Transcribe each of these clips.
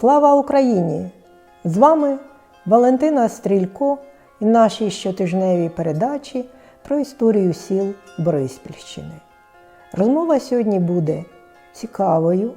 Слава Україні! З вами Валентина Стрілько і наші щотижневі передачі про історію сіл Бориспільщини. Розмова сьогодні буде цікавою,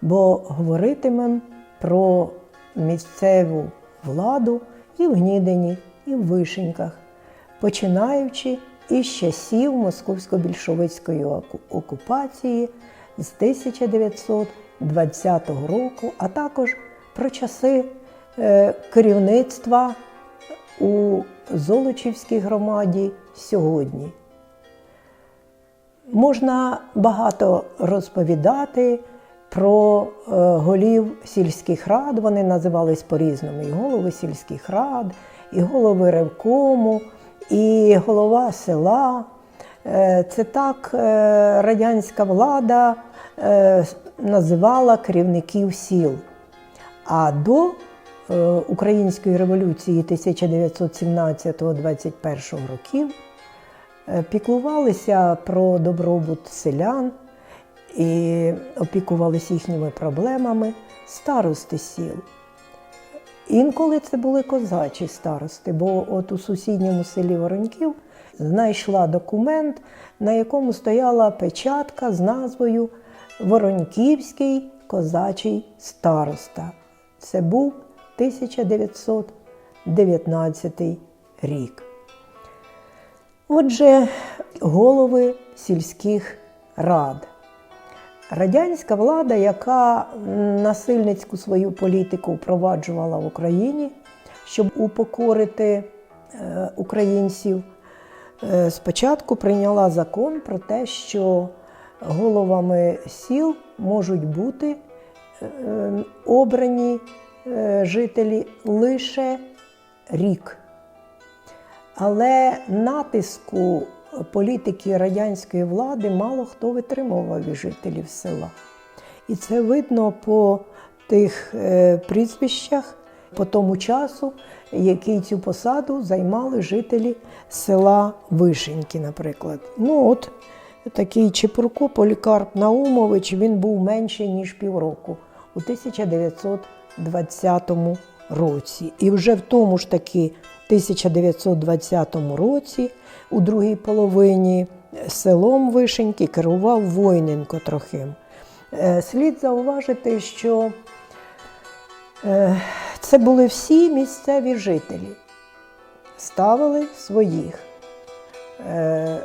бо говоритимемо про місцеву владу і в Гнідині, і в Вишеньках, починаючи із часів московсько-більшовицької окупації з 1920 року, а також про часи е, керівництва у Золочівській громаді сьогодні. Можна багато розповідати про е, голів сільських рад. Вони називались по-різному. І голови сільських рад, і голови ревкому, і голова села. Е, Це так радянська влада називала керівників сіл. А до е, Української революції 1917-21 років е, піклувалися про добробут селян і опікувалися їхніми проблемами старости сіл. Інколи це були козачі старости, бо от у сусідньому селі Вороньків знайшла документ, на якому стояла печатка з назвою Вороньківський козачий староста. Це був 1919 рік. Отже, голови сільських рад. Радянська влада, яка насильницьку свою політику впроваджувала в Україні, щоб упокорити е, українців, е, спочатку прийняла закон про те, що головами сіл можуть бути е, обрані е, жителі лише рік. Але натиску політики радянської влади мало хто витримував від жителів села. І це видно по тих е, прізвищах, по тому часу, який цю посаду займали жителі села Вишеньки, наприклад. Ну от такий Чепурко Полікарп Наумович, він був менше, ніж півроку у 1920 році. І вже в тому ж таки 1920 році, у другій половині селом Вишеньки керував Войненко Трохим. Е, Слід зауважити, що е, це були всі місцеві жителі, ставили своїх е,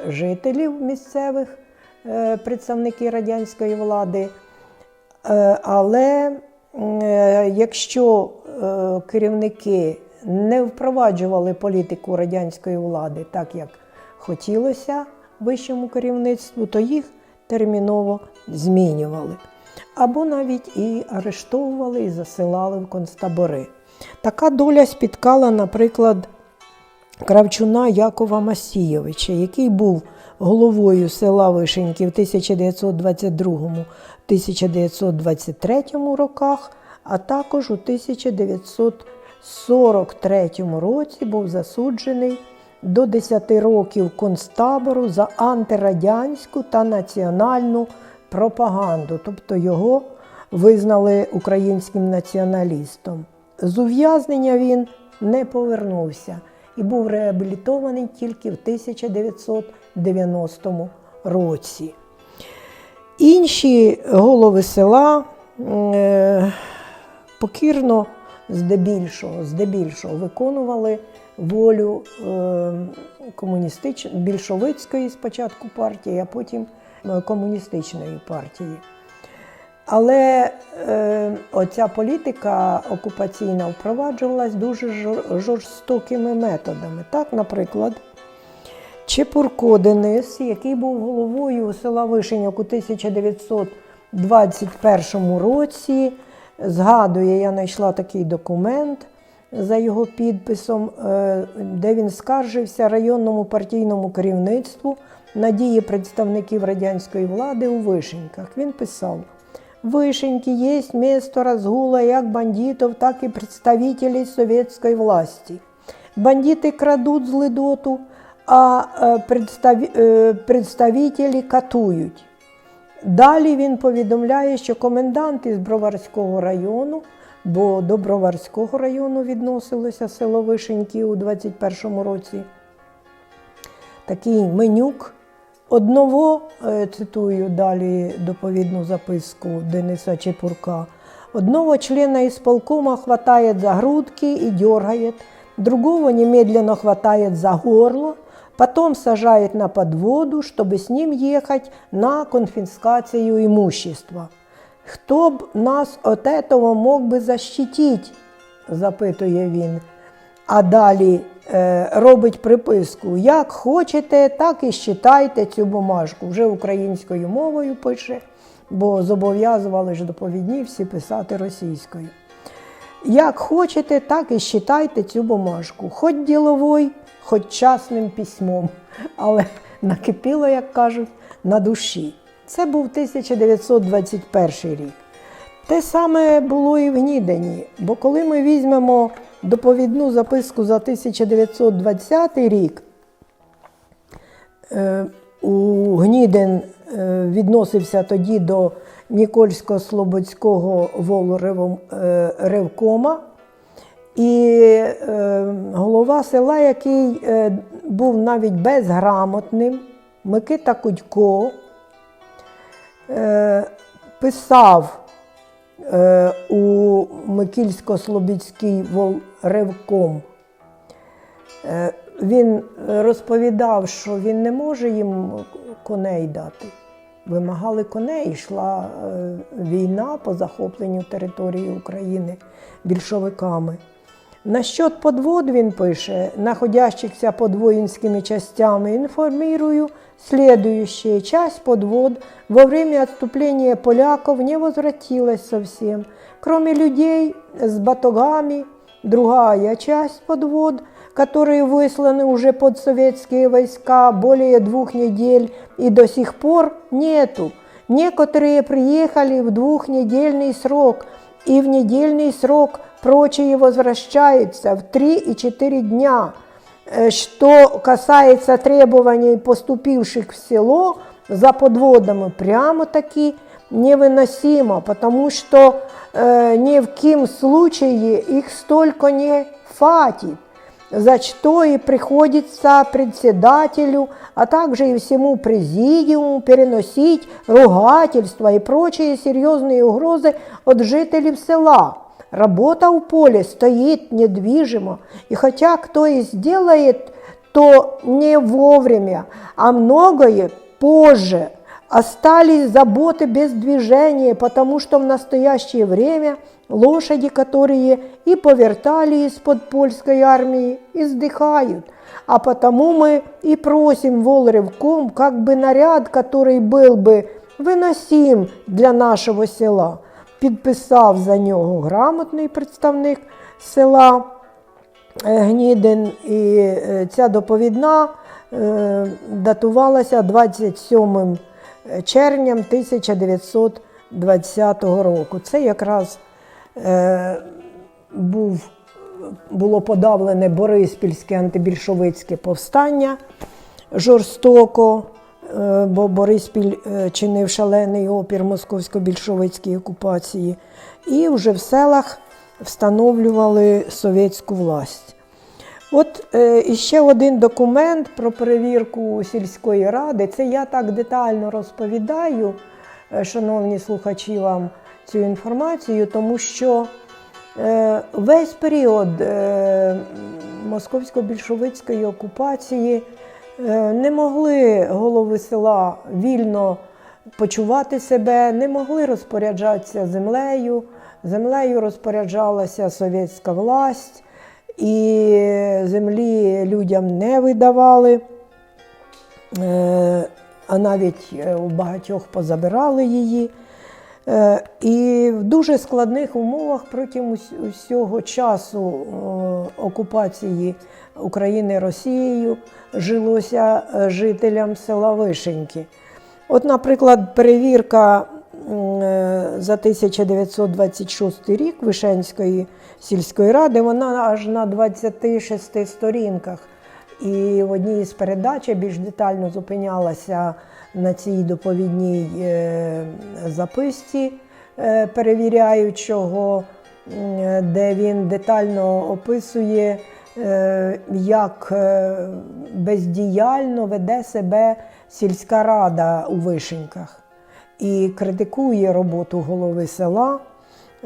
жителів місцевих е, представники радянської влади. Е, Але е, якщо е, керівники не впроваджували політику радянської влади так, як хотілося вищому керівництву, то їх терміново змінювали. Або навіть і арештовували і засилали в концтабори. Така доля спіткала, наприклад, Кравчуна Якова Масійовича, який був головою села Вишеньки в 1922-1923 роках, а також у 1943 році був засуджений до 10 років концтабору за антирадянську та національну пропаганду, тобто його визнали українським націоналістом. З ув'язнення він не повернувся і був реабілітований тільки в 1990 році. Інші голови села е, покірно здебільшого, здебільшого виконували волю е, комуністич... більшовицької спочатку партії, а потім е, комуністичної партії. Але е, оця політика окупаційна впроваджувалась дуже жорстокими методами. Так, наприклад, Чепурко Денис, який був головою села Вишеньок у 1921 році, згадує, я знайшла такий документ за його підписом, е, де він скаржився районному партійному керівництву на дії представників радянської влади у Вишеньках. Він писав. Вышеньки есть место разгула як бандитов, так и представителей советской власти. Бандиты крадут злидоту, а представ- е, представителі катують. Далі він повідомляє, що комендант із Броварського району бо до Броварського району відносилося село Вишеньки у 21 році. Такий менюк. Одного, е, цитую далі доповідну записку Дениса Чепурка, одного члена исполкома хватает за грудки и дергает, другого немедленно хватает за горло, потом сажает на подводу, чтобы с ним ехать на конфискацию имущества. Хто б нас от этого мог би защитить? запитує він. А далі робить приписку: як хочете, так і считайте цю бумажку. Вже українською мовою пише, бо зобов'язували ж доповідні всі писати російською. Як хочете, так і считайте цю бумажку, хоч діловой, хоч частним письмом, але накипіло, як кажуть, на душі. Це був 1921 рік. Те саме було і в Гнідені, бо коли ми візьмемо доповідну записку за 1920 рік, е, у Гніден е, відносився тоді до Нікольсько-Слободського волревкома, і е, голова села, який був навіть безграмотним, Микита Кудько, писав у Микільсько-Слобідський волревком. Е, Він розповідав, що він не може їм коней дати. Вимагали коней, йшла е, війна по захопленню території України більшовиками. Насчет подвод він пише, находящихся под воинскими частями, информирую следующее. Часть подвод во время отступления поляков не возвратилась совсем. Кроме людей с батогами, другая часть подвод, которые высланы уже под советские войска более двух недель и до сих пор нету. Некоторые приехали в двухнедельный срок, и в недельный срок прочие возвращаются в 3 и 4 дня. Э, Что касается требований, поступивших в село за подводами, прямо-таки невыносимо, потому что э, ни в кем случае их столько не хватит за что и приходится председателю, а также и всему президиуму переносить ругательства и прочие серьезные угрозы от жителей села. Работа в поле стоит недвижимо, и хотя кто и сделает, то не вовремя, а многое позже. Остались заботы без движения, потому что в настоящее время лошади, которые и повертали из-под польской армии, издыхают. А потому мы и просим Волревком, как бы наряд, который был бы виносим для нашого села. Підписав за нього грамотний представник села е, Гнідин, і е, ця доповідна е, датувалася 27 червням 1920 року. Це якраз був, було подавлене Бориспільське антибільшовицьке повстання жорстоко, бо Бориспіль е, чинив шалений опір московсько-більшовицькій окупації, і вже в селах встановлювали совєтську власть. От е, іще один документ про перевірку сільської ради. Це я так детально розповідаю, е, шановні слухачі, вам цю інформацію, тому що е, весь період е, московсько-більшовицької окупації е, не могли голови села вільно почувати себе, не могли розпоряджатися землею. Землею розпоряджалася совєтська власть і землі людям не видавали, е, а навіть е, у багатьох позабирали її. Е, І в дуже складних умовах протягом усього часу е, окупації України Росією жилося е, жителям села Вишеньки. От, наприклад, перевірка за 1926 рік Вишенської сільської ради, вона аж на 26 сторінках. І в одній із передач я більш детально зупинялася на цій доповідній е, записці е, перевіряючого. де він детально описує, е, як е, бездіяльно веде себе сільська рада у Вишеньках і критикує роботу голови села.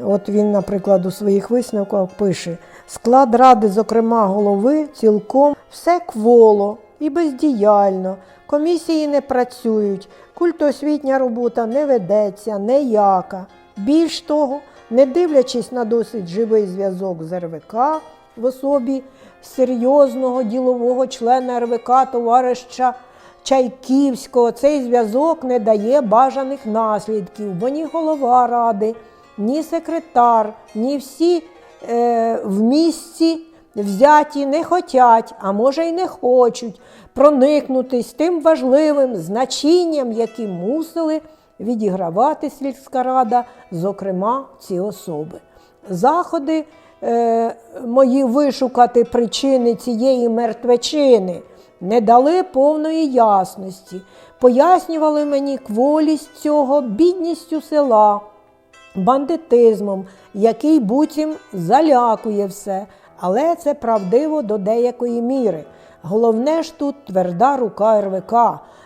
От він, наприклад, у своїх висновках пише: склад ради, зокрема голови, цілком все кволо і бездіяльно. Комісії не працюють, культосвітня робота не ведеться, неяка. Більш того, не дивлячись на досить живий зв'язок з РВК в особі серйозного ділового члена РВК товариша Чайківського, цей зв'язок не дає бажаних наслідків, бо ні голова ради, ні секретар, ні всі е, в місці взяті не хотять, а може й не хочуть проникнутись тим важливим значенням, яким мусили відігравати сільська рада, зокрема ці особи. Заходи е, мої вишукати причини цієї мертвечини не дали повної ясності, пояснювали мені кволість цього, бідністю села, бандитизмом, який буцім залякує все. Але це правдиво до деякої міри. Головне ж тут тверда рука РВК,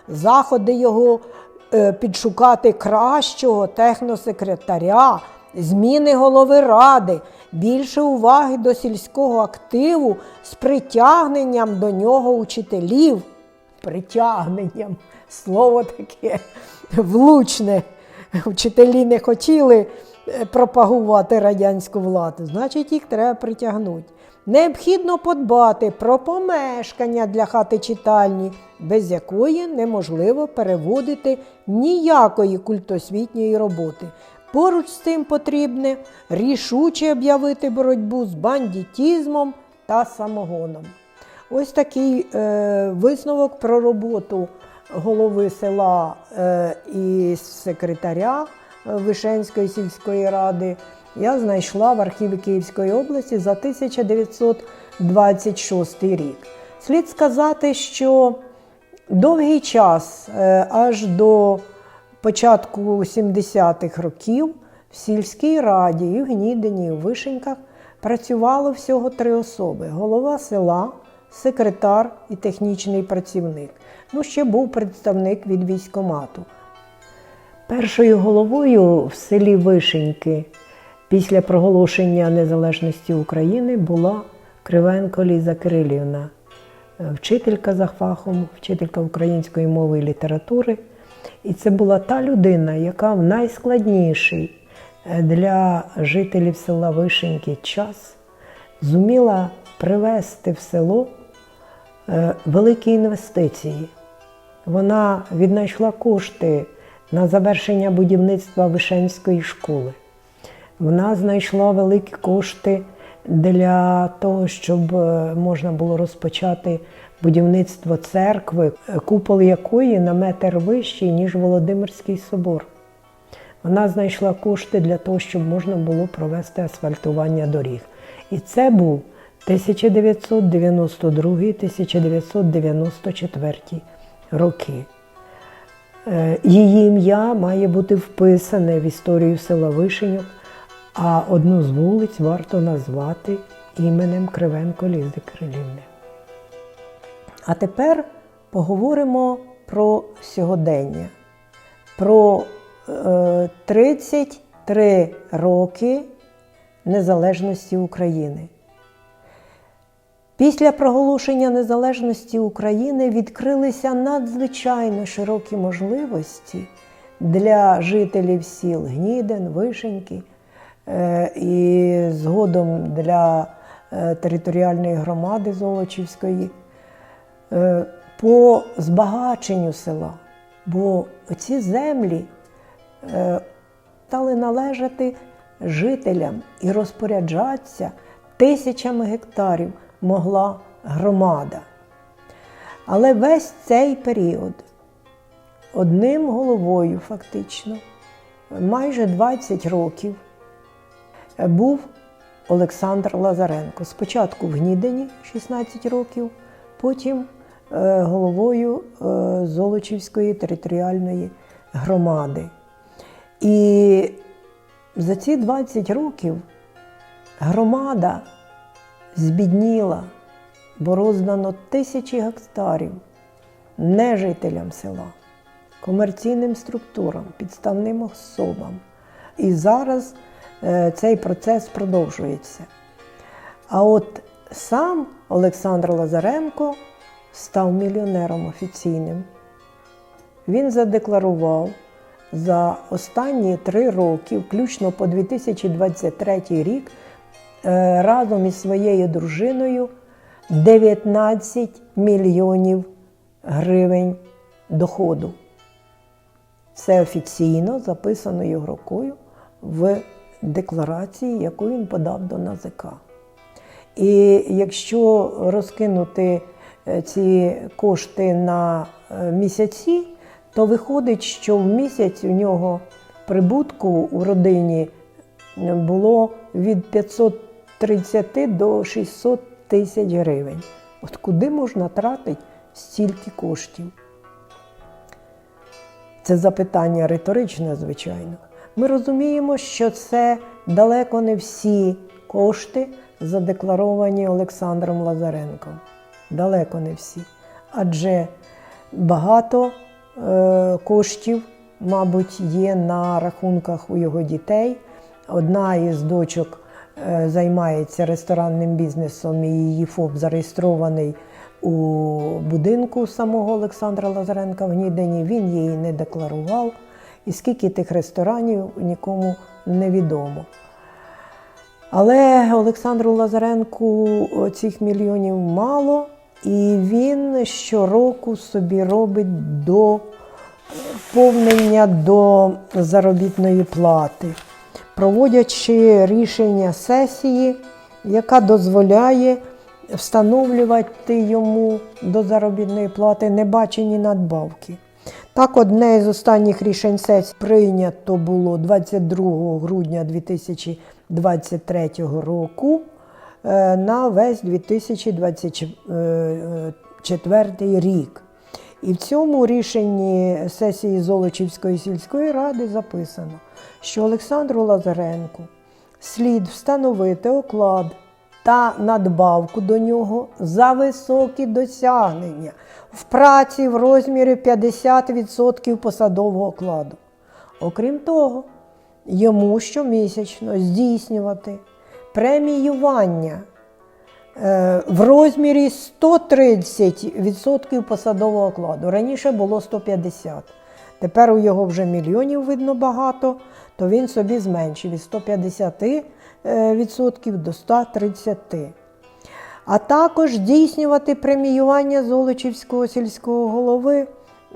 заходи його е, підшукати кращого техносекретаря, зміни голови ради, більше уваги до сільського активу з притягненням до нього учителів. Притягненням слово таке влучне. Вчителі не хотіли е, пропагувати радянську владу, значить, їх треба притягнути. Необхідно подбати про помешкання для хати читальні, без якої неможливо переводити ніякої культосвітньої роботи. Поруч з цим потрібне рішуче об'явити боротьбу з бандитізмом та самогоном. Ось такий е, висновок про роботу голови села е, і секретаря е, Вишенської сільської ради я знайшла в архіві Київської області за 1926 рік. Слід сказати, що довгий час, е, аж до початку 70-х років, в сільській раді і в Гнідині, і в Вишеньках працювало всього три особи: голова села, секретар і технічний працівник. Ну, ще був представник від військомату. Першою головою в селі Вишеньки після проголошення незалежності України була Кривенко Ліза Кирилівна, е, вчителька за фахом, вчителька української мови і літератури. І це була та людина, яка в найскладніший е, для жителів села Вишеньки час зуміла привести в село е, великі інвестиції. Вона віднайшла кошти на завершення будівництва Вишенської школи. Вона знайшла великі кошти для того, щоб е, можна було розпочати будівництво церкви, купол якої на метр вищий, ніж Володимирський собор. Вона знайшла кошти для того, щоб можна було провести асфальтування доріг. І це був 1992-1994 роки. Е, Її ім'я має бути вписане в історію села Вишеньок, а одну з вулиць варто назвати іменем Кривенко Лізи Кирилівни. А тепер поговоримо про сьогодення, про е, 33 роки незалежності України. Після проголошення незалежності України відкрилися надзвичайно широкі можливості для жителів сіл Гніден, Вишеньки е, і згодом для е, територіальної громади Золочівської е, по збагаченню села. Бо ці землі стали належати жителям і розпоряджатися тисячами гектарів могла громада. Але весь цей період одним головою, фактично, майже 20 років був Олександр Лазаренко. Спочатку в Гнідині 16 років, потім е, головою е, Золочівської територіальної громади. І за ці 20 років Громада збідніла, бо роздано тисячі гектарів не жителям села, комерційним структурам, підставним особам. І зараз е, цей процес продовжується. А от сам Олександр Лазаренко став мільйонером офіційним. Він задекларував за останні три роки, включно по 2023 рік, разом із своєю дружиною 19 мільйонів гривень доходу. Це офіційно записано рукою в декларації, яку він подав до НАЗК. І якщо розкинути е, ці кошти на е, місяці, то виходить, що в місяць у нього прибутку у родині було від 530 до 600 тисяч гривень. От куди можна тратити стільки коштів? Це запитання риторичне, звичайно. Ми розуміємо, що це далеко не всі кошти, задекларовані Олександром Лазаренком. Далеко не всі. Адже багато е, коштів, мабуть, є на рахунках у його дітей. Одна із дочок займається ресторанним бізнесом, і її ФОП зареєстрований у будинку самого Олександра Лазаренка в Гнідині. Він її не декларував. І скільки тих ресторанів нікому не відомо. Але Олександру Лазаренку цих мільйонів мало, і він щороку собі робить доповнення до заробітної плати, проводячи рішення сесії, яка дозволяє встановлювати йому до заробітної плати небачені надбавки. Так, одне із останніх рішень сесії прийнято було 22 грудня 2023 року е, на весь 2024 рік. І в цьому рішенні сесії Золочівської сільської ради записано, що Олександру Лазаренку слід встановити оклад та надбавку до нього за високі досягнення в праці в розмірі 50% посадового окладу. Окрім того, йому щомісячно здійснювати преміювання е, в розмірі 130% посадового окладу. Раніше було 150. Тепер у його вже мільйонів видно багато, то він собі зменшив від 150 відсотків до 130. А також здійснювати преміювання Золочівського сільського голови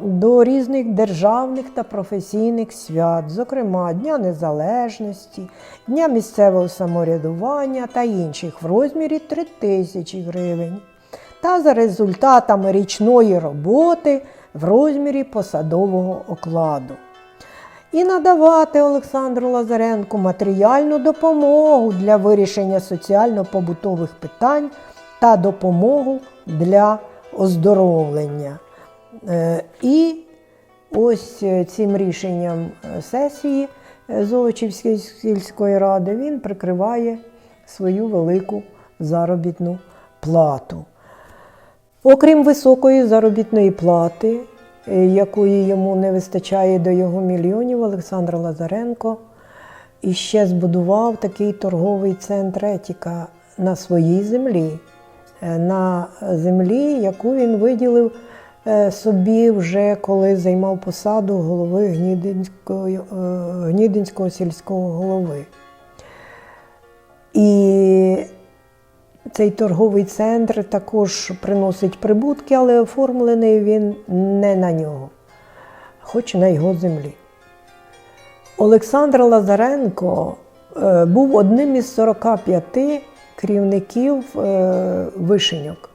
до різних державних та професійних свят, зокрема Дня Незалежності, Дня місцевого самоврядування та інших в розмірі 3 тисячі гривень. Та за результатами річної роботи в розмірі посадового окладу і надавати Олександру Лазаренку матеріальну допомогу для вирішення соціально-побутових питань та допомогу для оздоровлення. Е, І ось е, цим рішенням е, сесії Золочівської сільської ради він прикриває свою велику заробітну плату. Окрім високої заробітної плати, якої йому не вистачає до його мільйонів, Олександр Лазаренко іще збудував такий торговий центр Етіка на своїй землі, Е, на землі, яку він виділив е, собі вже коли займав посаду голови е, Гнідинського сільського голови. І цей торговий центр також приносить прибутки, але оформлений він не на нього, хоч на його землі. Олександр Лазаренко е, був одним із 45 керівників е, вишеньок.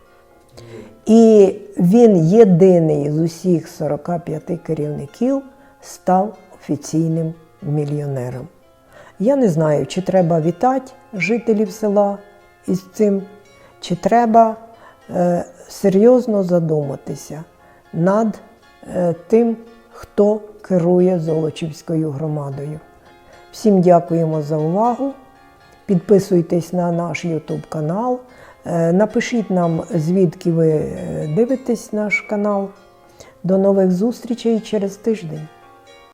І він єдиний з усіх 45 керівників став офіційним мільйонером. Я не знаю, чи треба вітати жителів села із цим, чи треба е, серйозно задуматися над е, тим, хто керує Золочівською громадою. Всім дякуємо за увагу Підписуйтесь на наш YouTube канал. Е, Напишіть нам, звідки ви дивитесь наш канал. До нових зустрічей через тиждень.